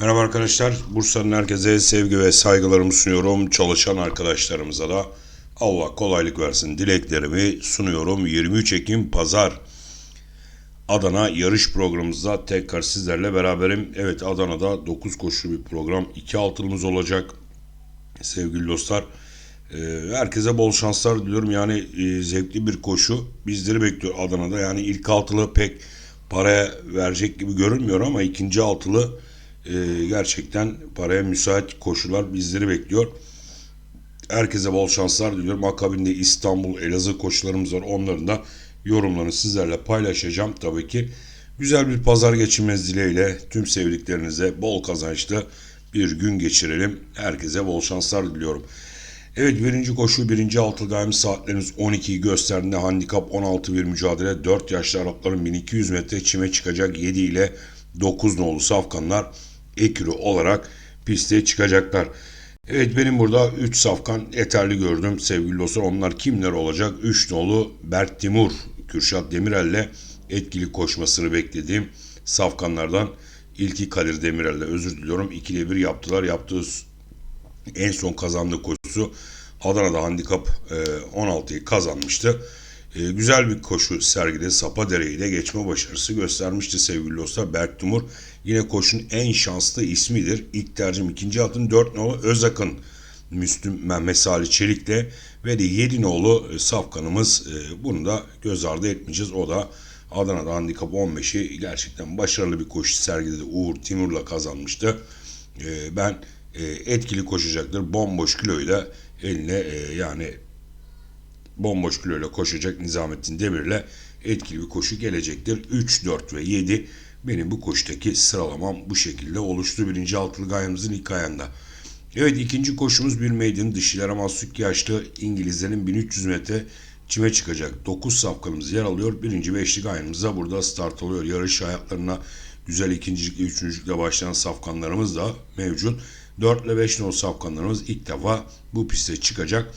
Merhaba arkadaşlar. Bursa'nın herkese sevgi ve saygılarımı sunuyorum. Çalışan arkadaşlarımıza da Allah kolaylık versin dileklerimi sunuyorum. 23 Ekim Pazar Adana yarış programımızda tekrar sizlerle beraberim. Evet Adana'da 9 koşulu bir program. 2 altılımız olacak. Sevgili dostlar. Ee, herkese bol şanslar diliyorum. Yani e, zevkli bir koşu bizleri bekliyor Adana'da. Yani ilk altılı pek paraya verecek gibi görünmüyor ama ikinci altılı e, gerçekten paraya müsait koşular bizleri bekliyor. Herkese bol şanslar diliyorum. Akabinde İstanbul, Elazığ koşularımız var. Onların da yorumlarını sizlerle paylaşacağım tabii ki. Güzel bir pazar geçirmeniz dileğiyle tüm sevdiklerinize bol kazançlı bir gün geçirelim. Herkese bol şanslar diliyorum. Evet birinci koşu birinci altılgayımız saatlerimiz 12'yi gösterdiğinde handikap 16 bir mücadele 4 yaşlı Arapların 1200 metre çime çıkacak 7 ile 9 nolu safkanlar ekürü olarak piste çıkacaklar. Evet benim burada 3 safkan yeterli gördüm sevgili dostlar. Onlar kimler olacak? 3 nolu Berk Timur, Kürşat Demirel'le etkili koşmasını beklediğim safkanlardan ilki Kadir Demirel'le özür diliyorum. 2'de 1 yaptılar. Yaptığı en son kazandığı koşusu Adana'da handikap e, 16'yı kazanmıştı. E, güzel bir koşu sergide Sapadere'yi de geçme başarısı göstermişti sevgili dostlar. Berk Timur yine koşunun en şanslı ismidir. İlk tercihim ikinci atın 4 nolu Özakın. Müslüm Mehmet Salih Çelik'le ve de 7 nolu e, Safkan'ımız e, bunu da göz ardı etmeyeceğiz. O da Adana'da handikap 15'i gerçekten başarılı bir koşu sergiledi. Uğur Timur'la kazanmıştı. E, ben etkili koşacaktır. Bomboş kiloyla eline yani bomboş kiloyla koşacak Nizamettin Demir'le etkili bir koşu gelecektir. 3, 4 ve 7 benim bu koşudaki sıralamam bu şekilde oluştu. Birinci altılı gayemizin ilk ayında. Evet ikinci koşumuz bir maiden dişilere mahsus yaşlı İngilizlerin 1300 metre çime çıkacak. 9 safkanımız yer alıyor. Birinci beşlik ayımızda burada start oluyor. Yarış hayatlarına güzel ikincilikle üçüncülükle başlayan safkanlarımız da mevcut. 4 ile 5 nol safkanlarımız ilk defa bu piste çıkacak.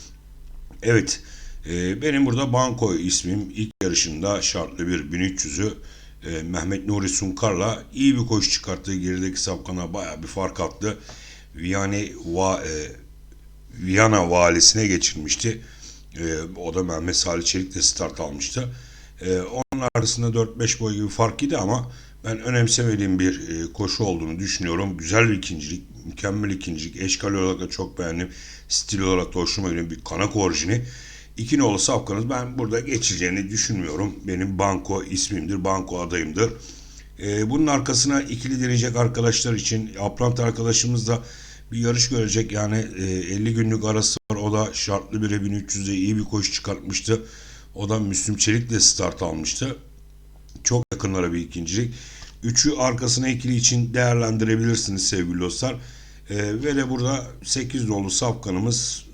Evet e, benim burada Banko ismim ilk yarışında şartlı bir 1300'ü e, Mehmet Nuri Sunkar'la iyi bir koşu çıkarttı. Gerideki safkana baya bir fark attı. Viyani va, e, Viyana valisine geçirmişti. E, o da Mehmet Salih Çelik de start almıştı. E, onun arasında 4-5 boy gibi fark idi ama ben önemsemediğim bir e, koşu olduğunu düşünüyorum. Güzel bir ikincilik, mükemmel ikincilik. Eşkal olarak da çok beğendim. Stil olarak da hoşuma gidiyor bir kanak orijini. İki nolu safkanız ben burada geçeceğini düşünmüyorum. Benim banko ismimdir, banko adayımdır. Ee, bunun arkasına ikili deneyecek arkadaşlar için Aprant arkadaşımız da bir yarış görecek. Yani e, 50 günlük arası var. O da şartlı bire 1300'de iyi bir koşu çıkartmıştı. O da Müslüm Çelik de start almıştı. Çok yakınlara bir ikincilik. Üçü arkasına ikili için değerlendirebilirsiniz sevgili dostlar. Ee, ve de burada 8 dolu safkanımız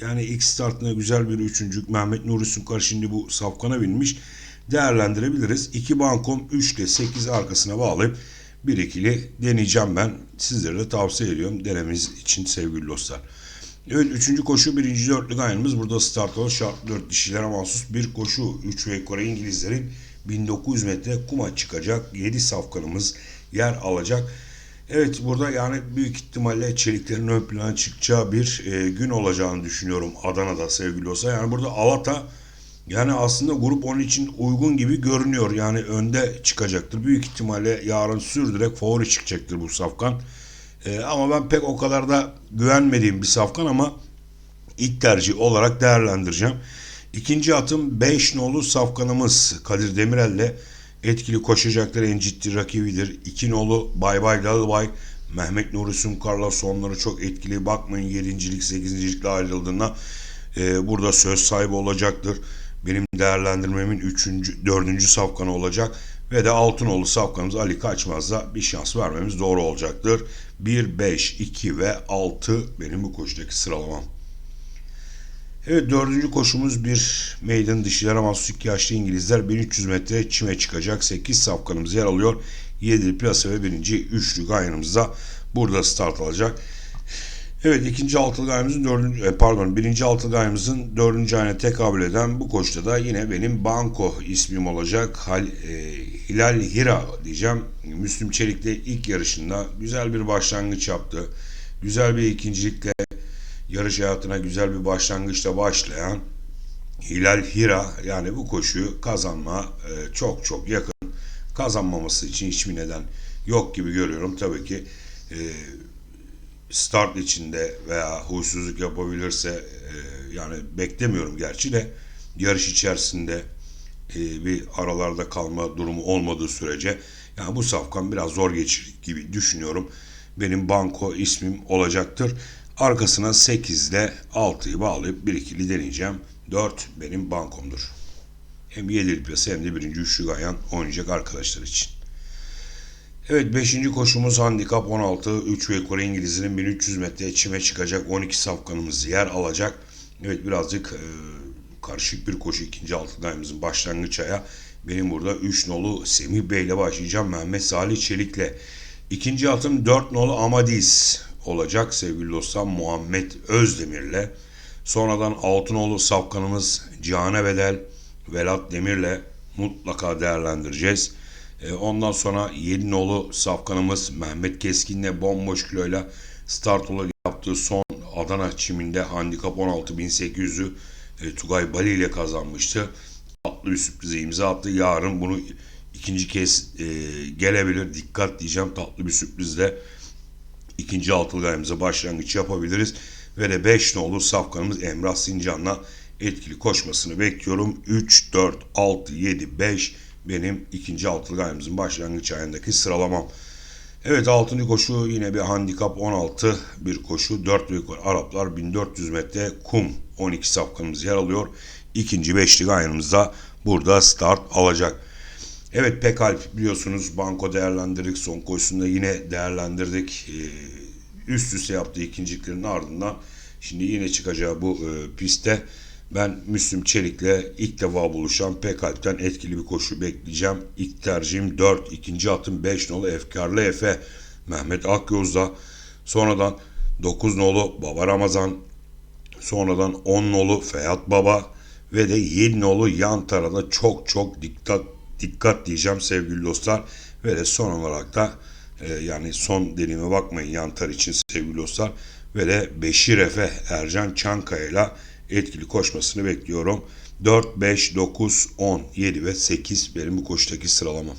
yani ilk startına güzel bir üçüncülük. Mehmet Nuri Sunkar şimdi bu safkana binmiş. Değerlendirebiliriz. 2 bankom 3 ile 8 arkasına bağlayıp bir ikili deneyeceğim ben. Sizlere de tavsiye ediyorum denemeniz için sevgili dostlar. Evet üçüncü koşu birinci dörtlük aynımız burada start olur. Şart 4 dişilere mahsus bir koşu. 3 ve Kore İngilizlerin 1900 metre kuma çıkacak. 7 safkanımız yer alacak. Evet burada yani büyük ihtimalle çeliklerin ön plana çıkacağı bir e, gün olacağını düşünüyorum Adana'da sevgili olsa. Yani burada Alata yani aslında grup onun için uygun gibi görünüyor. Yani önde çıkacaktır. Büyük ihtimalle yarın sürdürerek favori çıkacaktır bu safkan. E, ama ben pek o kadar da güvenmediğim bir safkan ama ilk tercih olarak değerlendireceğim. İkinci atım 5 nolu safkanımız Kadir Demirel'le etkili koşacakları en ciddi rakibidir. İki nolu Bay Bay Dalbay Mehmet Nuri Sunkar'la sonları çok etkili. Bakmayın 7. 8. ayrıldığında e, burada söz sahibi olacaktır. Benim değerlendirmemin 3. 4. safkanı olacak. Ve de Altınoğlu safkanımız Ali Kaçmaz'da bir şans vermemiz doğru olacaktır. 1, 5, 2 ve 6 benim bu koşudaki sıralamam. Evet dördüncü koşumuz bir meydan dişilere mahsus iki yaşlı İngilizler 1300 metre çime çıkacak. 8 safkanımız yer alıyor. 7 plase ve birinci üçlü gayrımızda burada start alacak. Evet ikinci altılı ayımızın dördüncü, e, pardon birinci altılı ayımızın dördüncü ayına tekabül eden bu koşuda da yine benim Banko ismim olacak. Hal, e, Hilal Hira diyeceğim. Müslüm Çelik'le ilk yarışında güzel bir başlangıç yaptı. Güzel bir ikincilikle yarış hayatına güzel bir başlangıçla başlayan Hilal Hira yani bu koşuyu kazanma e, çok çok yakın. Kazanmaması için hiçbir neden yok gibi görüyorum. Tabii ki e, start içinde veya huysuzluk yapabilirse e, yani beklemiyorum gerçi de yarış içerisinde bir aralarda kalma durumu olmadığı sürece yani bu safkan biraz zor geçir gibi düşünüyorum. Benim banko ismim olacaktır. Arkasına 8 ile 6'yı bağlayıp 1 ikili deneyeceğim. 4 benim bankomdur. Hem 7 piyasa hem de birinci üçlü ganyan oynayacak arkadaşlar için. Evet 5. koşumuz handikap 16. 3 ve Kore İngiliz'inin 1300 metre çime çıkacak 12 safkanımız yer alacak. Evet birazcık e, karışık bir koşu ikinci altıdayımızın başlangıç aya. Benim burada 3 nolu Semih Bey ile başlayacağım. Mehmet Salih Çelik'le. İkinci atım 4 nolu Amadis olacak sevgili dostlar Muhammed Özdemir'le. Sonradan altın nolu safkanımız Cihane Bedel Velat Demir'le mutlaka değerlendireceğiz. E, ondan sonra Yedinoğlu safkanımız Mehmet Keskin'le bomboş kiloyla start olarak yaptığı son Adana çiminde handikap 16.800'ü e, Tugay Bali ile kazanmıştı. Tatlı bir sürprize imza attı. Yarın bunu ikinci kez e, gelebilir. Dikkat diyeceğim tatlı bir sürprizle ikinci altılı başlangıç yapabiliriz. Ve de 5 nolu safkanımız Emrah Sincan'la etkili koşmasını bekliyorum. 3, 4, 6, 7, 5 benim ikinci altılı ayımızın başlangıç ayındaki sıralamam. Evet 6. koşu yine bir handikap 16 bir koşu. 4 büyük Araplar 1400 metre kum 12 safkanımız yer alıyor. İkinci beşlik ayımızda burada start alacak. Evet Pekalp biliyorsunuz banko değerlendirdik. Son koşusunda yine değerlendirdik. Ee, üst üste yaptığı ikinciliklerin ardından şimdi yine çıkacağı bu e, pistte ben Müslüm Çelik'le ilk defa buluşan Pekalp'ten etkili bir koşu bekleyeceğim. İlk tercihim 4, ikinci atım 5 nolu Efkarlı Efe Mehmet Akyoz'da. Sonradan 9 nolu Baba Ramazan. Sonradan 10 nolu Feyat Baba ve de 7 nolu yan tarafta çok çok dikkat dikkat diyeceğim sevgili dostlar. Ve de son olarak da e, yani son dediğime bakmayın yan tar için sevgili dostlar. Ve de Beşir Efe Ercan Çankaya ile etkili koşmasını bekliyorum. 4, 5, 9, 10, 7 ve 8 benim bu koşudaki sıralamam.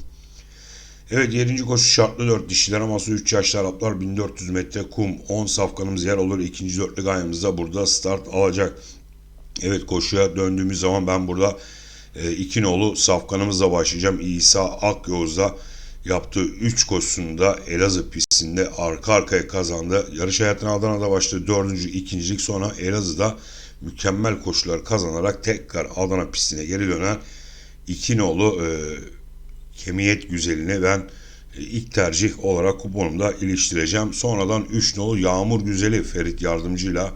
Evet 7. koşu şartlı 4 dişiler aması 3 yaşlı Araplar 1400 metre kum 10 safkanımız yer olur. İkinci dörtlü gayemizde burada start alacak. Evet koşuya döndüğümüz zaman ben burada e, iki nolu safkanımızla başlayacağım. İsa Akyoz'da yaptığı 3 koşusunda Elazığ pistinde arka arkaya kazandı. Yarış hayatına Adana'da başladı. 4. ikincilik sonra Elazığ'da mükemmel koşular kazanarak tekrar Adana pistine geri dönen iki nolu e, kemiyet güzeline ben e, ilk tercih olarak kuponumda iliştireceğim. Sonradan 3 nolu Yağmur Güzeli Ferit Yardımcı'yla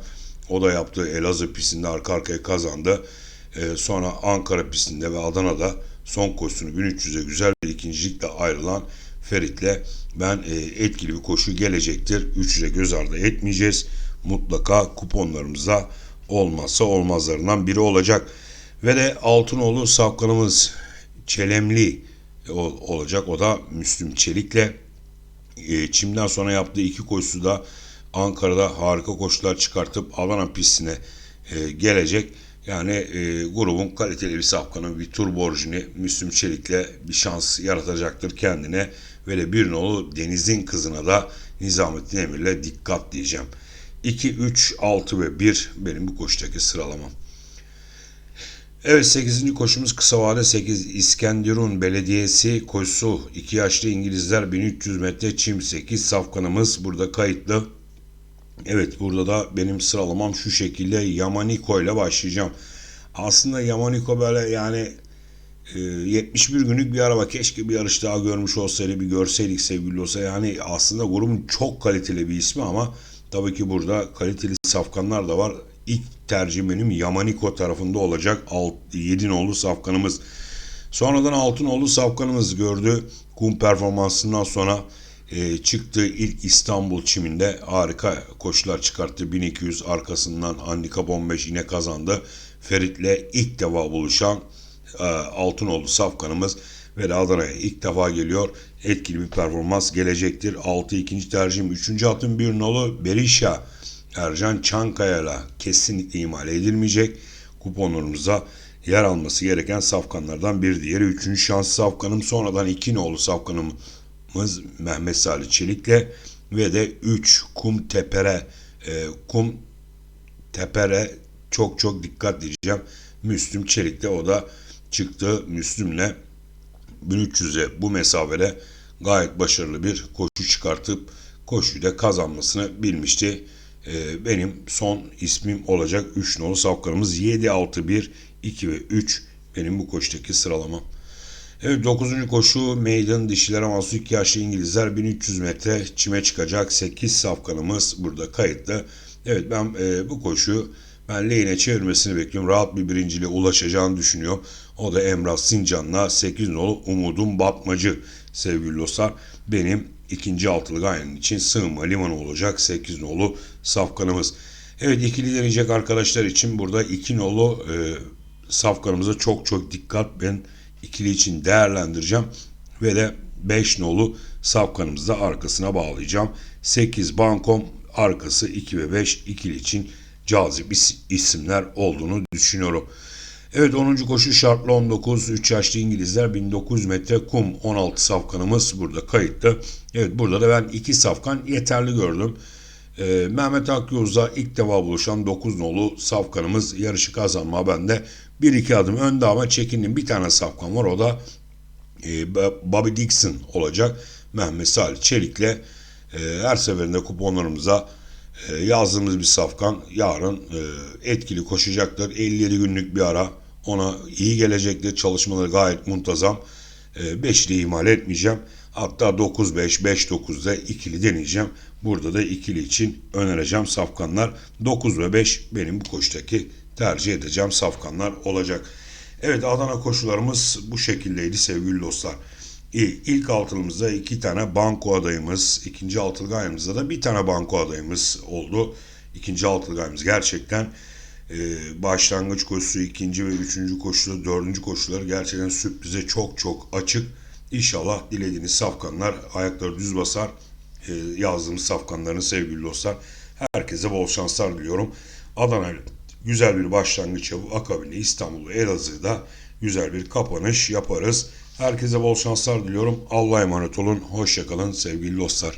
o da yaptığı Elazığ pistinde arka arkaya kazandı. E, sonra Ankara pistinde ve Adana'da son koşusunu 1300'e güzel bir ikincilikle ayrılan Ferit'le ben e, etkili bir koşu gelecektir. 3'üze göz ardı etmeyeceğiz. Mutlaka kuponlarımızda olmazsa olmazlarından biri olacak. Ve de Altınoğlu safkanımız Çelemli olacak. O da Müslüm Çelik'le e, Çim'den sonra yaptığı iki koşusu da Ankara'da harika koşular çıkartıp Alana pistine e, gelecek. Yani e, grubun kaliteli bir safkanı bir tur borcunu Müslüm Çelik'le bir şans yaratacaktır kendine. Ve de bir nolu Deniz'in kızına da Nizamettin Emir'le dikkat diyeceğim. 2, 3, 6 ve 1 benim bu koşudaki sıralamam. Evet 8. koşumuz kısa vade 8 İskenderun Belediyesi koşusu 2 yaşlı İngilizler 1300 metre çim 8 safkanımız burada kayıtlı. Evet burada da benim sıralamam şu şekilde Yamaniko ile başlayacağım. Aslında Yamaniko böyle yani 71 günlük bir araba keşke bir yarış daha görmüş olsaydı bir görseydik sevgili olsa yani aslında grubun çok kaliteli bir ismi ama Tabii ki burada kaliteli safkanlar da var. İlk tercih benim Yamaniko tarafında olacak. 7 nolu safkanımız. Sonradan altın nolu safkanımız gördü. Kum performansından sonra e, çıktığı ilk İstanbul çiminde harika koşular çıkarttı. 1200 arkasından Handikap 15 yine kazandı. Ferit'le ilk defa buluşan e, Altınoğlu Safkan'ımız ve Adana'ya ilk defa geliyor. Etkili bir performans gelecektir. 6 ikinci tercihim. 3. atın bir nolu Berisha. Ercan Çankaya'la kesinlikle ihmal edilmeyecek. Kuponlarımıza yer alması gereken safkanlardan bir diğeri. Üçüncü şans safkanım. Sonradan iki nolu safkanımız Mehmet Salih Çelik'le ve de 3 Kum Tepere e, Kum Tepere çok çok dikkat diyeceğim. Müslüm Çelik'te o da çıktı Müslüm'le 1300'e bu mesafede gayet başarılı bir koşu çıkartıp koşuyu da kazanmasını bilmişti. Ee, benim son ismim olacak 3 nolu safkanımız 7, 6, 1, 2 ve 3 benim bu koşudaki sıralamam. Evet 9. koşu Maiden dişilere mahsus 2 yaşlı İngilizler 1300 metre çime çıkacak 8 safkanımız burada kayıtlı. Evet ben e, bu koşuyu ben lehine çevirmesini bekliyorum. Rahat bir birinciliğe ulaşacağını düşünüyor. O da Emrah Sincan'la 8 nolu Umudum Batmacı sevgili dostlar. Benim ikinci altılı gayenin için sığınma limanı olacak 8 nolu safkanımız. Evet ikili deneyecek arkadaşlar için burada 2 nolu e, safkanımıza çok çok dikkat ben ikili için değerlendireceğim. Ve de 5 nolu safkanımızı da arkasına bağlayacağım. 8 bankom arkası 2 ve 5 ikili için cazip is- isimler olduğunu düşünüyorum. Evet 10. koşu şartlı 19 3 yaşlı İngilizler 1900 metre kum 16 safkanımız burada kayıtlı. Evet burada da ben 2 safkan yeterli gördüm. Ee, Mehmet Akyoz'la ilk defa buluşan 9 nolu safkanımız yarışı kazanma bende 1-2 adım önde ama çekindim bir tane safkan var o da e, Bobby Dixon olacak. Mehmet Salih Çelik'le e, her seferinde kuponlarımıza e, yazdığımız bir safkan yarın e, etkili koşacaktır. 57 günlük bir ara ona iyi gelecektir. Çalışmaları gayet muntazam. E, beşli ihmal etmeyeceğim. Hatta 9-5, 5-9'da ikili deneyeceğim. Burada da ikili için önereceğim safkanlar. 9 ve 5 benim bu koştaki tercih edeceğim safkanlar olacak. Evet Adana koşularımız bu şekildeydi sevgili dostlar. İlk altılımızda iki tane banko adayımız, ikinci altılı gayemizde de bir tane banko adayımız oldu. İkinci altılı gayemiz gerçekten e, başlangıç koşusu, ikinci ve üçüncü koşusu, dördüncü koşuları gerçekten sürprize çok çok açık. İnşallah dilediğiniz safkanlar ayakları düz basar. E, yazdığımız safkanların sevgili dostlar. Herkese bol şanslar diliyorum. Adana güzel bir başlangıç yapıp akabinde İstanbul Elazığ'da güzel bir kapanış yaparız. Herkese bol şanslar diliyorum. Allah'a emanet olun. Hoşçakalın sevgili dostlar.